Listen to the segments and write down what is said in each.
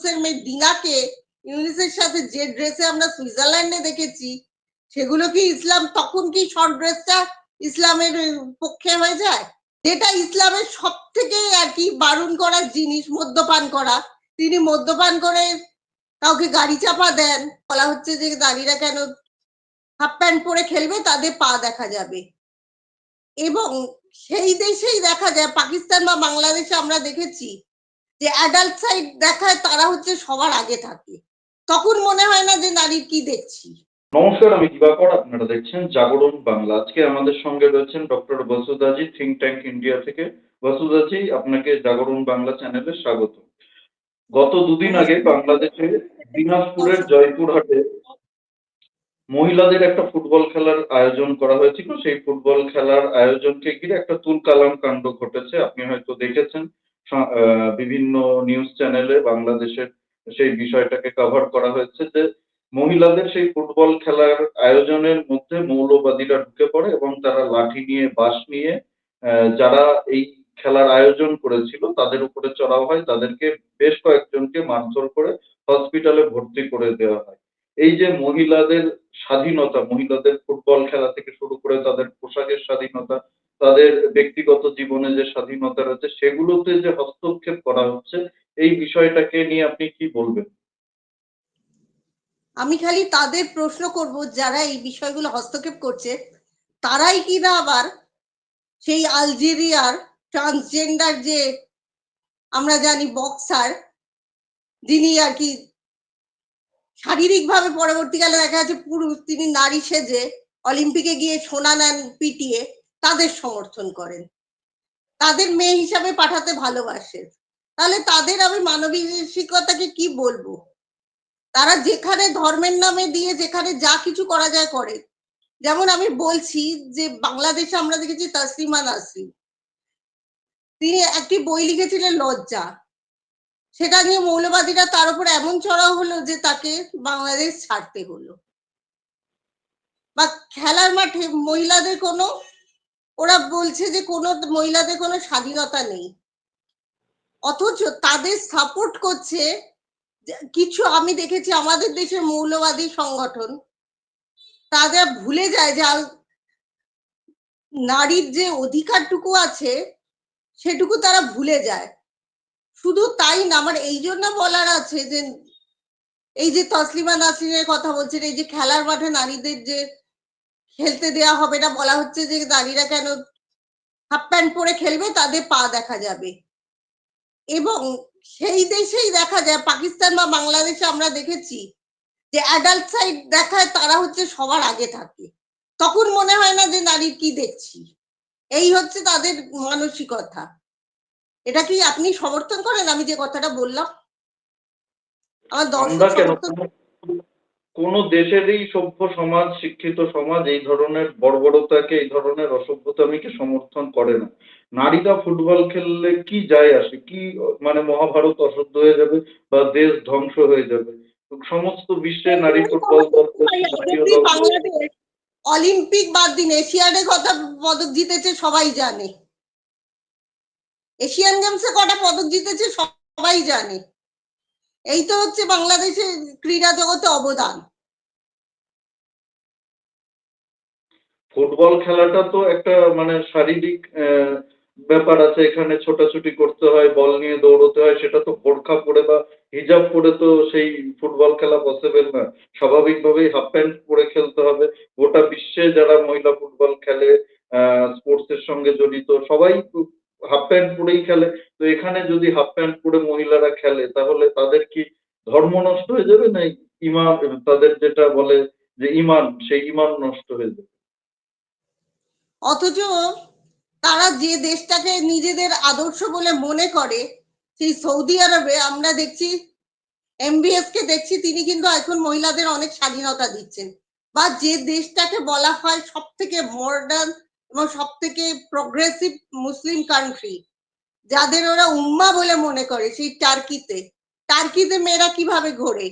ইউনুসের মেয়ে দিনাকে ইউনিসের সাথে যে ড্রেসে আমরা সুইজারল্যান্ডে দেখেছি, সেগুলো কি ইসলাম, তখন কি শর্ট ড্রেসটা ইসলামের পক্ষে হয়ে যায়? যেটা ইসলামের সব থেকে আর কি বারণ করার জিনিস, মদ্যপান করা। তিনি মদ্যপান করে কাউকে গাড়ি চাপা দেন, বলা হচ্ছে যে দাঁড়িরা কেন হাফ প্যান্ট পরে খেলবে, তাদের পা দেখা যাবে। এবং সেই দেশেই দেখা যায়, পাকিস্তান বা বাংলাদেশে আমরা দেখেছি যে অ্যাডাল্ট সাইড দেখায় তারা হচ্ছে সবার আগে থাকে। তখন মনে হয় না যে নারীর কি দেখছি। নমস্কার, আমি দিবাকর আপনারা দেখছেন জাগরণ বাংলা। আজকে আমাদের সঙ্গে রয়েছেন ডক্টর বসুদাজি থিঙ্ক ট্যাঙ্ক ইন্ডিয়া থেকে। বসুদাজি আপনাকে জাগরণ বাংলা চ্যানেলে স্বাগত। গত দুদিন আগে বাংলাদেশে দিনাজপুরের জয়পুরহাটে মহিলাদের একটা ফুটবল খেলার আয়োজন করা হয়েছিল। সেই ফুটবল খেলার আয়োজনকে ঘিরে একটা তুলকালাম কাণ্ড ঘটেছে। আপনি হয়তো দেখেছেন বিভিন্ন নিউজ চ্যানেলে বাংলাদেশের সেই বিষয়টাকে কভার করা হয়েছে যে মহিলাদের সেই ফুটবল খেলার আয়োজনের মধ্যে মৌলবাদীরা ঢুকে পড়ে এবং তারা লাঠি নিয়ে, বাঁশ নিয়ে যারা এই খেলার আয়োজন করেছিল তাদের উপরে চড়াও হয়, তাদেরকে বেশ কয়েকজনকে মারধর করে হসপিটালে ভর্তি করে দেওয়া হয়। এই যে মহিলাদের স্বাধীনতা, মহিলাদের ফুটবল খেলা থেকে শুরু করে তাদের পোশাকের স্বাধীনতা তাদের ব্যক্তিগত জীবনে যে স্বাধীনতা রয়েছে, সেগুলোতে যে হস্তক্ষেপ করা হচ্ছে, এই বিষয়টাকে নিয়ে আপনি কি বলবেন? আমি খালি তাদের প্রশ্ন করব, যারা এই বিষয়গুলো হস্তক্ষেপ করছে, তারাই কিনা আবার সেই আলজেরিয়ার ট্রান্সজেন্ডার যে আমরা জানি বক্সার, যিনি আর কি শারীরিকভাবে পরবর্তীকালে দেখা যাচ্ছে পুরুষ, তিনি নারী সেজে অলিম্পিকে গিয়ে সোনা নেন পিটিয়ে। তাদের সমর্থন করেন। তাদের মেয়ে হিসাবে পাঠাতে ভালোবাসেন। তাহলে তাদের আমি মানবিকতাকে কি বলব? তারা যেখানে ধর্মের নামে দিয়ে যেখানে যা কিছু করা যায় করে। যেমন আমি বলছি যে বাংলাদেশে আমরা দেখেছি তাসলিমা নাসরিন। তিনি একটি বই লিখেছিলেন লজ্জা। সেটা নিয়ে মৌলবাদীরা তার উপর এমন চড়াও হলো যে তাকে বাংলাদেশ ছাড়তে হলো। বা খেলার মাঠে মহিলাদের কোনো ওরা বলছে যে কোনো মহিলাদের কোনো স্বাধীনতা নেই। অথচ তাদের সাপোর্ট করছে কিছু, আমি দেখেছি আমাদের দেশের মৌলবাদী সংগঠন তাদের ভুলে যায় যে নারীর যে অধিকারটুকু আছে, সেটুকু তারা ভুলে যায়। শুধু তাই না, আমার এই জন্য বলার আছে যে, এই যে তসলিমা নাসরিনের কথা বলছেন, এই যে খেলার মাঠে নারীদের যে খেলতে দেয়া হবে না বলা হচ্ছে যে নারীরা কেন হাফ প্যান্ট পরে খেলবে তাদের পা দেখা যাবে। এবং সেই দেশেই দেখা যায় পাকিস্তান বা বাংলাদেশে আমরা দেখেছি যে অ্যাডাল্ট সাইড দেখায় তারা হচ্ছে সবার আগে থাকে। তখন মনে হয় না যে নারীর কি দেখছি। এই হচ্ছে তাদের মানসিকতা। এটা কি আপনি সমর্থন করেন? আমি যে কথাটা বললাম। আমার দর্শক সমর্থন কোনো- দেশেরই সভ্য সমাজ শিক্ষিত সমাজ এই ধরনের বর্বরতাকে এই ধরনের অসভ্যতামিকে সমর্থন করে না। নারীরা ফুটবল খেললে কি যায় আসে? কি মানে মহাভারত অশুদ্ধ হয়ে যাবে বা দেশ ধ্বংস হয়ে যাবে? সমস্ত বিশ্বে নারী ফুটবল অলিম্পিক বাদ দিন এশিয়াডে কটা পদক জিতেছে সবাই জানে। এশিয়ান গেমসে কটা পদক জিতেছে সবাই জানে। এই তো হচ্ছে বাংলাদেশের ক্রীড়া জগতে অবদান। ফুটবল খেলাটা তো একটা মানে শারীরিক ব্যাপার আছে। এখানে ছোটাছুটি করতে হয়, বল নিয়ে দৌড়তে হয়, সেটা তো বোরখা পরে বা হিজাব পরে তো সেই ফুটবল খেলা পসিবল না। স্বাভাবিকভাবেই হাফ প্যান্ট পরে খেলতে হবে। গোটা বিশ্বে যারা মহিলা ফুটবল খেলে স্পোর্টস এর সঙ্গে জড়িত, সবাই হাফ প্যান্ট পরেই খেলে। তো এখানে যদি হাফ প্যান্ট পরে মহিলারা খেলে, তাহলে তাদের কি ধর্ম নষ্ট হয়ে যাবে? না ইমান তাদের যেটা বলে যে ইমান, সেই ইমান নষ্ট হয়ে যাবে। অথচ তারা যে দেশটাকে নিজেদের আদর্শ বলে মনে করে, সেই সৌদি আরবে আমরা দেখছি এমবিএস কে দেখছি, তিনি কিন্তু এখন মহিলাদের অনেক স্বাধীনতা দিচ্ছেন। বা যে দেশটাকে বলা হয় সব থেকে মডার্ন এবং সব থেকে প্রগ্রেসিভ মুসলিম কান্ট্রি যাদের ওরা উম্মা বলে মনে করে, সেই টার্কিতে। টার্কিতে মেয়েরা কীভাবে ঘোরে?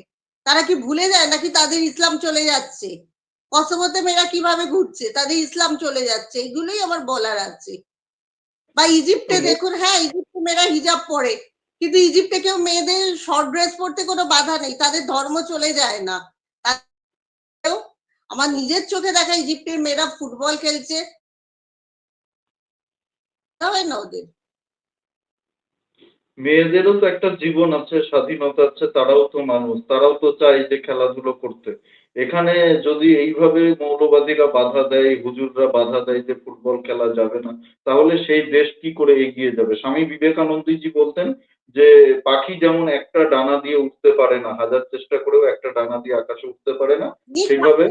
তারা কি ভুলে যায় নাকি তাদের ইসলাম চলে যাচ্ছে? কসোভোতে মেয়েরা কীভাবে ঘুরছে? তাদের ইসলাম চলে যাচ্ছে এগুলোই আমার বলার আছে। বা ইজিপ্টে দেখুন হ্যাঁ ইজিপ্টে মেয়েরা হিজাব পরে কিন্তু ইজিপ্টে কেউ মেয়েদের শর্ট ড্রেস পরতে কোনো বাধা নেই তাদের ধর্ম চলে যায় না। আমার নিজের চোখে দেখা ইজিপ্টের মেয়েরা ফুটবল খেলছে। হয় না ওদের। মেয়েদেরও তো একটা জীবন আছে স্বাধীনতা আছে তারাও তো মানুষ তারাও তো চায় যে খেলাধুলো করতে। এখানে যদি এইভাবে মৌলবাদীরা বাধা দেয় হুজুররা বাধা দেয় যে ফুটবল খেলা যাবে না তাহলে সেই দেশ কি করে এগিয়ে যাবে? স্বামী বিবেকানন্দজি বলতেন যে পাখি যেমন একটা ডানা দিয়ে উঠতে পারে না হাজার চেষ্টা করেও একটা ডানা দিয়ে আকাশে উঠতে পারে না সেইভাবে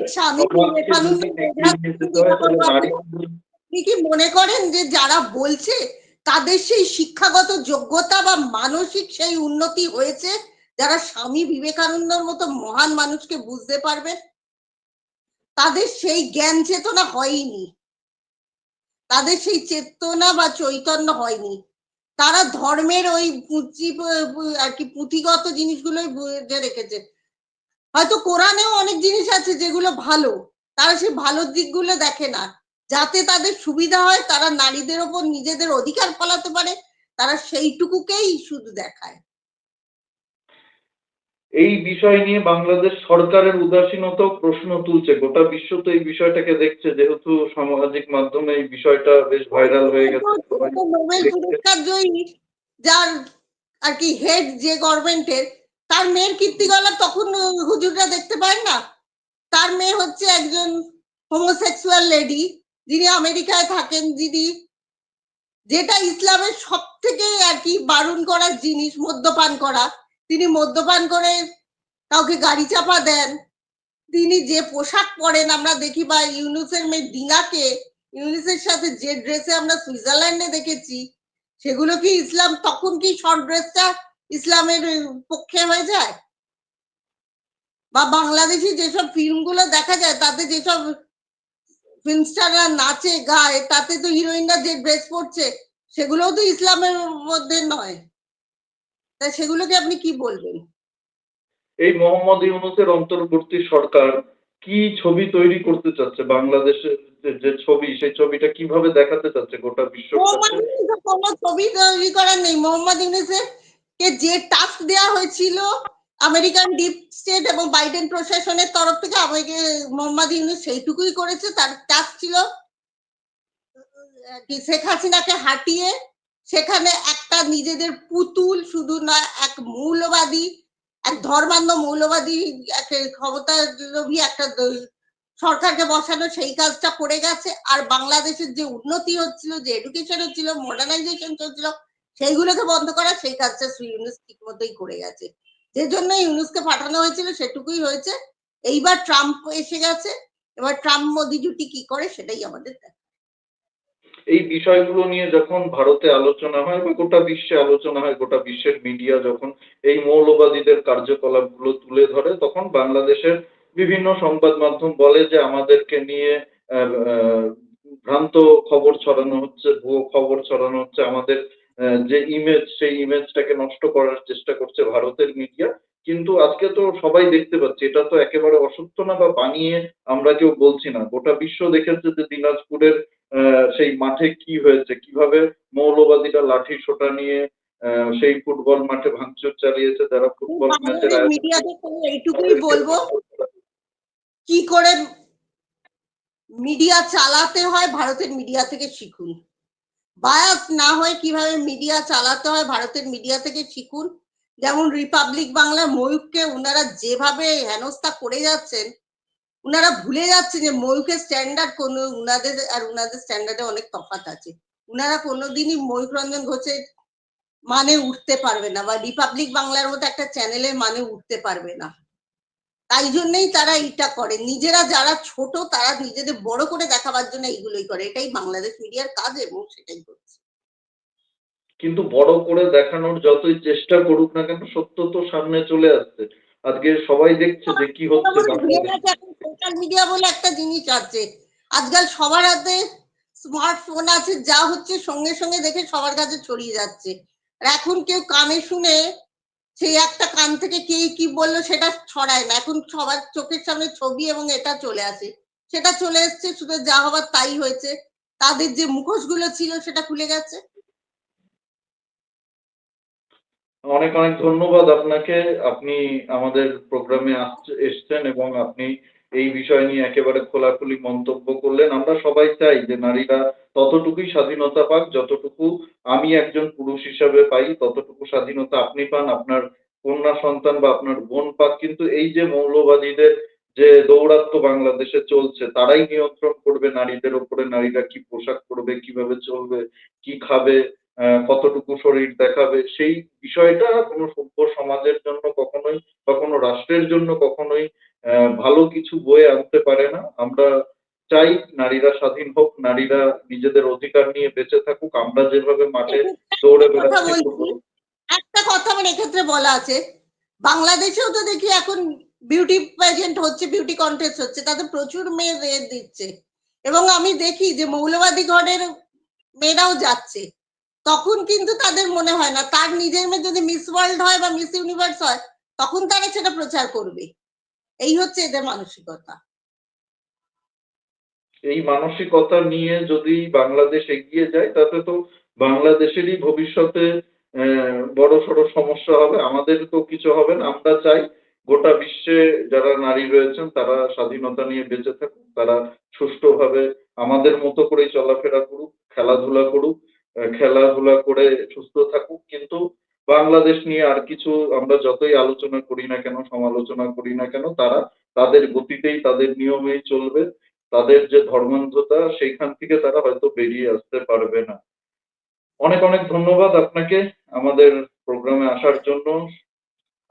আপনি কি মনে করেন যে যারা বলছে তাদের সেই শিক্ষাগত যোগ্যতা বা মানসিক সেই উন্নতি হয়েছে? যারা স্বামী বিবেকানন্দর মতো মহান মানুষকে বুঝতে পারবে, তাদের সেই জ্ঞান চেতনা হয়নি। তাদের সেই চেতনা বা চৈতন্য হয়নি। তারা ধর্মের ওই পুঁথি আর কি পুঁথিগত জিনিসগুলোই বুঝে রেখেছে। হয়তো কোরআনেও অনেক জিনিস আছে যেগুলো ভালো, তারা সেই ভালো দিকগুলো দেখে না। যাতে তাদের সুবিধা হয়, তারা নারীদের ওপর নিজেদের অধিকার ফলাতে পারে, তারা সেইটুকুকেই শুধু দেখায়। এই বিষয় নিয়ে বাংলাদেশ সরকারের উদাসীনতাও প্রশ্ন তুলছে। গোটা বিশ্ব তো এই বিষয়টাকে দেখছে, যেহেতু সামাজিক মাধ্যমে এই বিষয়টা বেশ ভাইরাল হয়ে গেছে। যার আর কি হেড যে গভর্নমেন্টের তার মেয়ের কীর্তিকলাপ তখন হুজুররা দেখতে পায় না। তার মেয়ে হচ্ছে একজন হোমোসেক্সুয়াল লেডি যিনি আমেরিকায় থাকেন, যিনি যেটা ইসলামের সব থেকে আর কি বারণ করার জিনিস, মদ্যপান করা। তিনি মদ্যপান করে কাউকে গাড়ি চাপা দেন। তিনি যে পোশাক পরেন, আমরা দেখি বা ইউনুসের মেয়ে ডিঙাকে ইউনুসের সাথে যে ড্রেসে আমরা সুইজারল্যান্ডে দেখেছি, সেগুলো কি ইসলাম, তখন কি শর্ট ড্রেসটা ইসলামের পক্ষে হয়ে যায়? বা বাংলাদেশি যেসব ফিল্মগুলো দেখা যায়, তাতে যেসব ফিল্ম স্টাররা নাচে, গায়, তাতে তো হিরোইনরা যে ড্রেস পরছে, সেগুলোও তো ইসলামের মধ্যে নয়। তা সেগুলোকে আপনি কি বলবেন? এই মোহাম্মদ ইউনুসের অন্তর্বর্তী সরকার কি ছবি তৈরি করতে চাচ্ছে? বাংলাদেশের যে- ছবি সেই ছবিটা কীভাবে দেখাতে চাচ্ছে গোটা বিশ্ব কোনো ছবি তৈরি করার নেই। মোহাম্মদ ইউনুসের কে যে টাস্ক দেওয়া হয়েছিল আমেরিকান ডিপ স্টেট এবং বাইডেন প্রশাসনের তরফ থেকে আমাকে মোহাম্মদ ইউনুস সেইটুকুই করেছে। তার টাস্ক ছিল শেখ হাসিনাকে হাঁটিয়ে সেখানে একটা নিজেদের পুতুল, শুধু না, এক মৌলবাদী, এক ধর্মান্ধ মৌলবাদী একটা ক্ষমতালোভী একটা সরকারকে বসানো, সেই কাজটা করে গেছে। আর বাংলাদেশের যে উন্নতি হচ্ছিল, যে এডুকেশন হচ্ছিল মডার্নাইজেশন চলছিল, সেইগুলোকে বন্ধ করা, সেই কাজটা শ্রী ইউনুস ঠিক মতোই করে গেছে। যে জন্য ইউনুসকে পাঠানো হয়েছিল, সেটুকুই হয়েছে। এইবার ট্রাম্প এসে গেছে। এবার ট্রাম্প মোদি জুটি কি করে, সেটাই আমাদের দেখা। এই বিষয়গুলো নিয়ে যখন ভারতে আলোচনা হয় বা গোটা বিশ্বে আলোচনা হয়, গোটা বিশ্বের মিডিয়া যখন এই মৌলবাদীদের কার্যকলাপগুলো তুলে ধরে, তখন বাংলাদেশের বিভিন্ন সংবাদ মাধ্যম বলে যে আমাদেরকে নিয়ে ভ্রান্ত খবর ছড়ানো হচ্ছে, ভুয়ো খবর ছড়ানো হচ্ছে। আমাদের যে ইমেজ সেই ইমেজটাকে নষ্ট করার চেষ্টা করছে ভারতের মিডিয়া কিন্তু আজকে তো সবাই দেখতে পাচ্ছে এটা তো একেবারে অসত্য না বা বানিয়ে আমরা কেউ বলছি না। গোটা বিশ্ব দেখেছে যে দিনাজপুরের সেই মাঠে কি হয়েছে কীভাবে মৌলবাদীরা লাঠি সোটা নিয়ে সেই ফুটবল মাঠে ভাঙচুর চালিয়েছে যারা ফুটবল ম্যাচের এইটুকুই বলব কি করে মিডিয়া চালাতে হয় ভারতের মিডিয়া থেকে শিখুন। বায়াস না হয় কীভাবে মিডিয়া চালাতে হয় ভারতের মিডিয়া থেকে শিখুন যেমন রিপাবলিক বাংলা ময়ূককে ওনারা যেভাবে হেনস্থা করে যাচ্ছেন ওনারা ভুলে যাচ্ছেন যে ময়ূকের স্ট্যান্ডার্ড কোন, উনাদের আর উনাদের স্ট্যান্ডার্ডে অনেক তফাৎ আছে। উনারা কোনোদিনই ময়ূক রঞ্জন ঘোষের মানে উঠতে পারবে না বা রিপাবলিক বাংলার মতো একটা চ্যানেলের মানে উঠতে পারবে না। তাই জন্যই তারা এইটা করে। নিজেরা যারা ছোট, তারা নিজেদের বড় করে দেখাবার জন্য এইগুলোই করে। এটাই বাংলাদেশ মিডিয়ার কাজ এবং সেটাই করছে। কিন্তু বড় করে দেখানোর যতই চেষ্টা করুক না কেন সত্য তো সামনে চলে আসছে। আজকে সবাই দেখছে যে কি হচ্ছে সোশ্যাল মিডিয়া বলে একটা জিনিস আছে। আজকাল সবার হাতে স্মার্টফোন আছে যা হচ্ছে সঙ্গে সঙ্গে দেখে সবার কাছে ছড়িয়ে যাচ্ছে। আর এখন কেউ কানে শুনে সেই একটা কান থেকে কে কি বলল সেটা ছড়ায় না। এখন সবার চোখের সামনে ছবি এবং এটা চলে আসে। সেটা চলে এসছে শুধু যা হবার তাই হয়েছে। তাদের যে মুখোশগুলো ছিল সেটা খুলে গেছে। অনেক অনেক ধন্যবাদ আপনাকে। আপনি আমাদের প্রোগ্রামে এসছেন এবং আপনি এই বিষয় নিয়ে একেবারে খোলাখুলি মন্তব্য করলেন। আমরা সবাই চাই যে নারীরা ততটুকুই স্বাধীনতা পাক, যতটুকু আমি একজন পুরুষ হিসাবে পাই, ততটুকু স্বাধীনতা আপনি পান, আপনার কন্যা সন্তান বা আপনার বোন পাক। কিন্তু এই যে মৌলবাদীদের যে দৌরাত্ম্য বাংলাদেশে চলছে, তারাই নিয়ন্ত্রণ করবে নারীদের ওপরে, নারীরা কি পোশাক পরবে, কীভাবে চলবে, কি খাবে কতটুকু শরীর দেখাবে সেই বিষয়টা কোনো সভ্য সমাজের জন্য কখনোই বা কোনো রাষ্ট্রের জন্য কখনোই আহ, ভালো কিছু বয়ে আনতে পারে না। আমরা চাই নারীরা স্বাধীন হোক নারীরা নিজেদের অধিকার নিয়ে বেঁচে থাকুক আমরা যেভাবে মাঠে দৌড়ে বেড়াচ্ছি একটা কথা আমার এক্ষেত্রে বলা আছে বাংলাদেশেও তো দেখি এখন বিউটি প্যাজেন্ট হচ্ছে বিউটি কন্টেস্ট হচ্ছে তাতে প্রচুর মেয়ে রেট দিচ্ছে। এবং আমি দেখি যে মৌলবাদী ঘরের মেয়েরাও যাচ্ছে। তখন কিন্তু তাদের মনে হয় না। তার নিজের মেয়ে যদি মিস ওয়ার্ল্ড হয় বা মিস ইউনিভার্স হয়, তখন তারা সেটা প্রচার করবে। এই হচ্ছে এদের মানসিকতা। এই মানসিকতা নিয়ে যদি বাংলাদেশ এগিয়ে যায়, তাতে তো বাংলাদেশেরই ভবিষ্যতে বড় সড় সমস্যা হবে। আমাদের তো কিছু হবে না। আমরা চাই গোটা বিশ্বে যারা নারী রয়েছেন, তারা স্বাধীনতা নিয়ে বেঁচে থাকুক, তারা সুষ্ঠুভাবে আমাদের মতো করেই চলাফেরা করুক, খেলাধুলা করুক। খেলাধুলা করে সুস্থ থাকুক, কিন্তু বাংলাদেশ নিয়ে আর কিছু আমরা যতই আলোচনা করি না কেন, সমালোচনা করি না কেন, তারা তাদের গতিতেই, তাদের নিয়মেই চলবে। তাদের যে ধর্মান্ধতা, সেইখান থেকে তারা হয়তো বেরিয়ে আসতে পারবে না। অনেক অনেক ধন্যবাদ আপনাকে আমাদের প্রোগ্রামে আসার জন্য।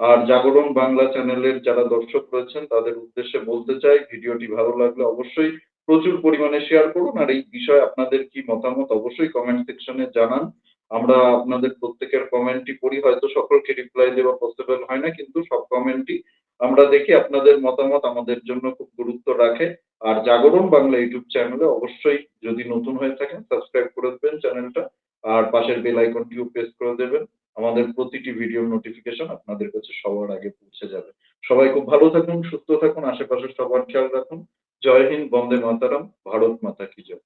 আর জাগরণ বাংলা চ্যানেলের যারা দর্শক রয়েছেন, তাদের উদ্দেশ্যে বলতে চাই, ভিডিওটি ভালো লাগলে অবশ্যই প্রচুর পরিমাণে শেয়ার করুন, আর এই বিষয়ে আপনাদের কি মতামত অবশ্যই কমেন্ট সেকশনে জানান। আমরা আপনাদের প্রত্যেকের কমেন্টই পড়ি, হয়তো সকলকে রিপ্লাই দেওয়া পসিবল হয় না, কিন্তু সব কমেন্টই আমরা দেখি, আপনাদের মতামত আমাদের জন্য খুব গুরুত্ব রাখে। আর জাগরণ বাংলা ইউটিউব চ্যানেলে অবশ্যই যদি নতুন হয়ে থাকেন সাবস্ক্রাইব করে দেবেন চ্যানেলটা আর পাশের বেল আইকনটিও প্রেস করে দেবেন। আমাদের প্রতিটি ভিডিও নোটিফিকেশন আপনাদের কাছে সবার আগে পৌঁছে যাবে। সবাই খুব ভালো থাকুন, সুস্থ থাকুন, আশেপাশে সবার খেয়াল রাখুন। জয় হিন্দ বন্দে মাতারাম ভারত মাতা কি জয়।